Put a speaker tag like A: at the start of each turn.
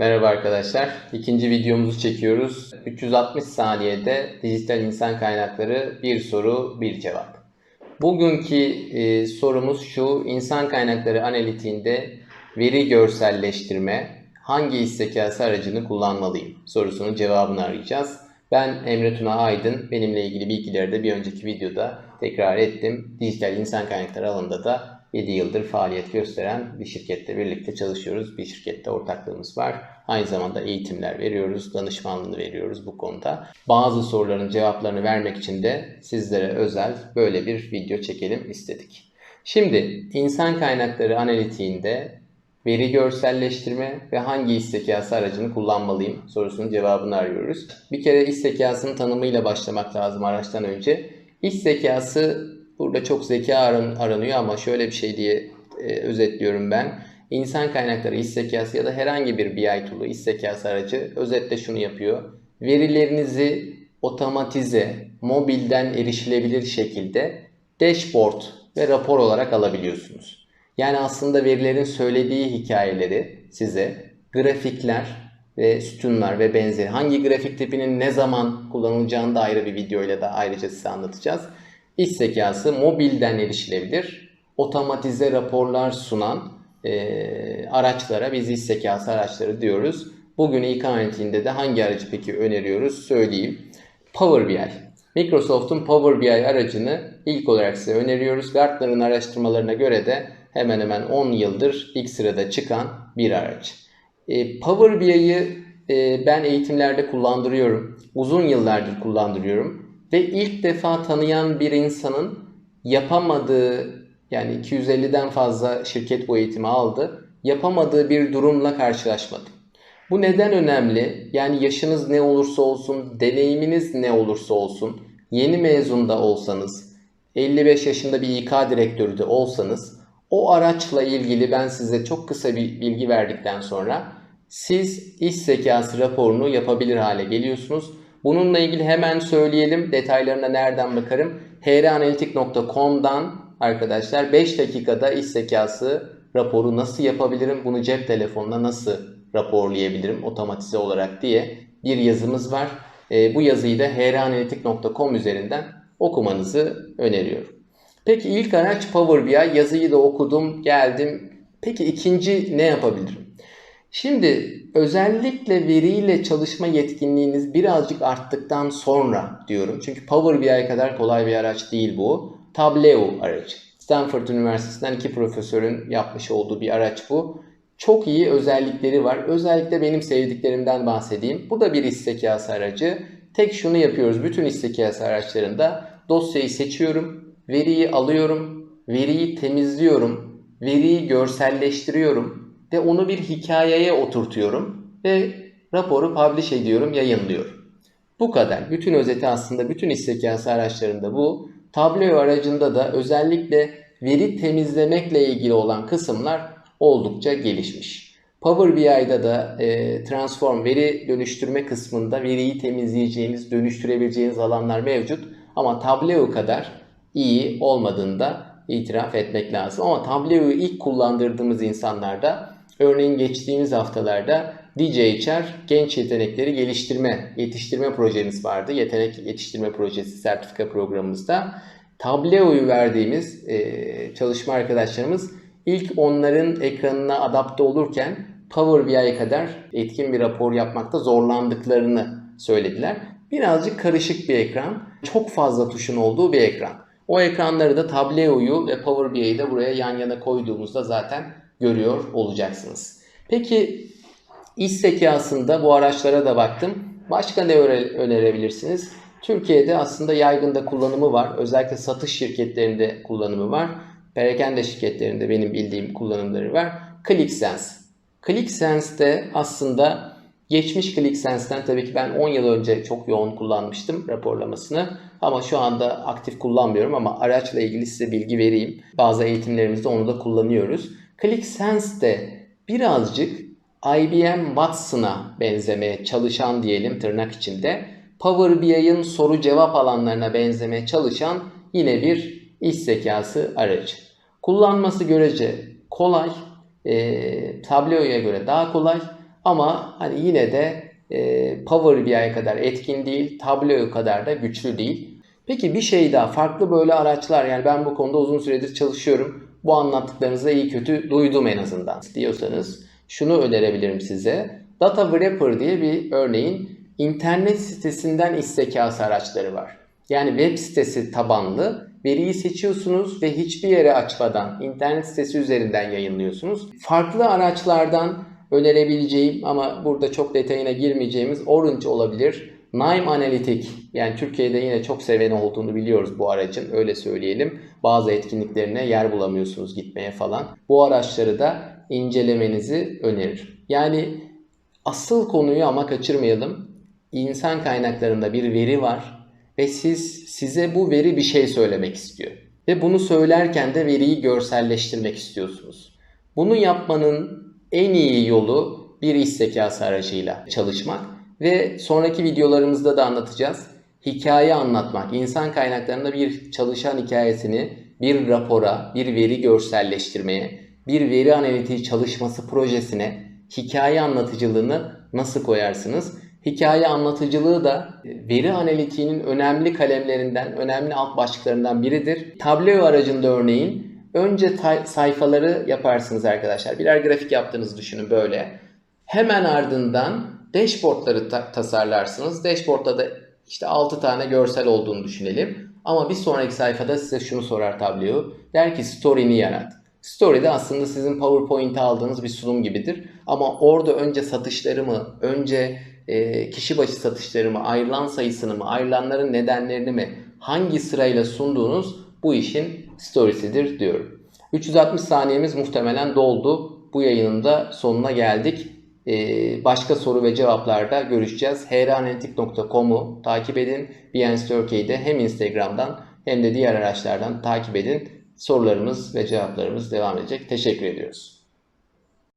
A: Merhaba arkadaşlar. İkinci videomuzu çekiyoruz. 360 saniyede dijital insan kaynakları bir soru bir cevap. Bugünkü e, sorumuz şu. İnsan kaynakları analitiğinde veri görselleştirme hangi iş zekası aracını kullanmalıyım sorusunun cevabını arayacağız. Ben Emre Tuna Aydın. Benimle ilgili bilgileri de bir önceki videoda tekrar ettim. Dijital insan kaynakları alanında da 7 yıldır faaliyet gösteren bir şirkette birlikte çalışıyoruz. Bir şirkette ortaklığımız var. Aynı zamanda eğitimler veriyoruz, danışmanlığını veriyoruz bu konuda. Bazı soruların cevaplarını vermek için de sizlere özel böyle bir video çekelim istedik. Şimdi insan kaynakları analitiğinde veri görselleştirme ve hangi iş zekası aracını kullanmalıyım sorusunun cevabını arıyoruz. Bir kere iş zekasının tanımıyla başlamak lazım araçtan önce. İş zekası Burada çok zeka aran, aranıyor ama şöyle bir şey diye e, özetliyorum ben. İnsan kaynakları iş zekası ya da herhangi bir BI tool'u iş zekası aracı özetle şunu yapıyor. Verilerinizi otomatize, mobilden erişilebilir şekilde dashboard ve rapor olarak alabiliyorsunuz. Yani aslında verilerin söylediği hikayeleri size grafikler ve sütunlar ve benzeri hangi grafik tipinin ne zaman kullanılacağını da ayrı bir videoyla da ayrıca size anlatacağız. İş zekası mobilden erişilebilir, otomatize raporlar sunan e, araçlara biz iş zekası araçları diyoruz. Bugün analitikinde de hangi aracı peki öneriyoruz söyleyeyim. Power BI. Microsoft'un Power BI aracını ilk olarak size öneriyoruz. Gartner'ın araştırmalarına göre de hemen hemen 10 yıldır ilk sırada çıkan bir araç. E, Power BI'yi e, ben eğitimlerde kullandırıyorum. Uzun yıllardır kullandırıyorum ve ilk defa tanıyan bir insanın yapamadığı yani 250'den fazla şirket bu eğitimi aldı. Yapamadığı bir durumla karşılaşmadım. Bu neden önemli? Yani yaşınız ne olursa olsun, deneyiminiz ne olursa olsun, yeni mezun da olsanız, 55 yaşında bir İK direktörü de olsanız, o araçla ilgili ben size çok kısa bir bilgi verdikten sonra siz iş zekası raporunu yapabilir hale geliyorsunuz Bununla ilgili hemen söyleyelim. Detaylarına nereden bakarım? hranalitik.com'dan arkadaşlar 5 dakikada iş zekası raporu nasıl yapabilirim? Bunu cep telefonuna nasıl raporlayabilirim otomatize olarak diye bir yazımız var. E, bu yazıyı da hranalitik.com üzerinden okumanızı öneriyorum. Peki ilk araç Power BI yazıyı da okudum geldim. Peki ikinci ne yapabilirim? Şimdi özellikle veriyle çalışma yetkinliğiniz birazcık arttıktan sonra diyorum. Çünkü Power BI kadar kolay bir araç değil bu. Tableau aracı. Stanford Üniversitesi'nden iki profesörün yapmış olduğu bir araç bu. Çok iyi özellikleri var. Özellikle benim sevdiklerimden bahsedeyim. Bu da bir iş zekası aracı. Tek şunu yapıyoruz. Bütün iş zekası araçlarında dosyayı seçiyorum. Veriyi alıyorum. Veriyi temizliyorum. Veriyi görselleştiriyorum ve onu bir hikayeye oturtuyorum ve raporu publish ediyorum, yayınlıyorum. Bu kadar. Bütün özeti aslında bütün iş zekası araçlarında bu. Tablo aracında da özellikle veri temizlemekle ilgili olan kısımlar oldukça gelişmiş. Power BI'da da e, transform veri dönüştürme kısmında veriyi temizleyeceğiniz, dönüştürebileceğiniz alanlar mevcut. Ama Tableau kadar iyi olmadığını da itiraf etmek lazım. Ama Tableau'yu ilk kullandırdığımız insanlarda Örneğin geçtiğimiz haftalarda DJHR Genç Yetenekleri Geliştirme, Yetiştirme projemiz vardı. Yetenek Yetiştirme Projesi sertifika programımızda. Tableau'yu verdiğimiz e, çalışma arkadaşlarımız ilk onların ekranına adapte olurken Power BI'ye kadar etkin bir rapor yapmakta zorlandıklarını söylediler. Birazcık karışık bir ekran, çok fazla tuşun olduğu bir ekran. O ekranları da Tableau'yu ve Power BI'yi de buraya yan yana koyduğumuzda zaten görüyor olacaksınız. Peki iş zekasında bu araçlara da baktım. Başka ne önerebilirsiniz? Türkiye'de aslında yaygında kullanımı var. Özellikle satış şirketlerinde kullanımı var. Perakende şirketlerinde benim bildiğim kullanımları var. ClickSense. ClickSense'de aslında geçmiş ClickSense'den tabii ki ben 10 yıl önce çok yoğun kullanmıştım raporlamasını. Ama şu anda aktif kullanmıyorum ama araçla ilgili size bilgi vereyim. Bazı eğitimlerimizde onu da kullanıyoruz. ClickSense de birazcık IBM Watson'a benzemeye çalışan diyelim tırnak içinde. Power BI'ın soru cevap alanlarına benzemeye çalışan yine bir iş zekası aracı. Kullanması görece kolay, e, Tableau'ya göre daha kolay Ama hani yine de e, Power BI kadar etkin değil, Tableau kadar da güçlü değil. Peki bir şey daha farklı böyle araçlar yani ben bu konuda uzun süredir çalışıyorum. Bu anlattıklarınızı iyi kötü duydum en azından diyorsanız şunu önerebilirim size. Data Wrapper diye bir örneğin internet sitesinden istekası araçları var. Yani web sitesi tabanlı veriyi seçiyorsunuz ve hiçbir yere açmadan internet sitesi üzerinden yayınlıyorsunuz. Farklı araçlardan önerebileceğim ama burada çok detayına girmeyeceğimiz Orange olabilir. Nime Analytic yani Türkiye'de yine çok seveni olduğunu biliyoruz bu aracın öyle söyleyelim. Bazı etkinliklerine yer bulamıyorsunuz gitmeye falan. Bu araçları da incelemenizi öneririm. Yani asıl konuyu ama kaçırmayalım. İnsan kaynaklarında bir veri var ve siz size bu veri bir şey söylemek istiyor. Ve bunu söylerken de veriyi görselleştirmek istiyorsunuz. Bunu yapmanın en iyi yolu bir iş zekası aracıyla çalışmak ve sonraki videolarımızda da anlatacağız. Hikaye anlatmak, insan kaynaklarında bir çalışan hikayesini bir rapora, bir veri görselleştirmeye, bir veri analitiği çalışması projesine hikaye anlatıcılığını nasıl koyarsınız? Hikaye anlatıcılığı da veri analitiğinin önemli kalemlerinden, önemli alt başlıklarından biridir. Tableau aracında örneğin önce sayfaları yaparsınız arkadaşlar. Birer grafik yaptığınızı düşünün böyle. Hemen ardından dashboardları ta- tasarlarsınız. Dashboardda da işte 6 tane görsel olduğunu düşünelim. Ama bir sonraki sayfada size şunu sorar Tableau. Der ki story'ni yarat. Story de aslında sizin PowerPoint'e aldığınız bir sunum gibidir. Ama orada önce satışları mı, önce e, kişi başı satışları mı, ayrılan sayısını mı, ayrılanların nedenlerini mi, hangi sırayla sunduğunuz bu işin storiesidir diyorum. 360 saniyemiz muhtemelen doldu. Bu yayının da sonuna geldik. Ee, başka soru ve cevaplarda görüşeceğiz. hranalitik.com'u takip edin. Behance Turkey'de hem Instagram'dan hem de diğer araçlardan takip edin. Sorularımız ve cevaplarımız devam edecek. Teşekkür ediyoruz.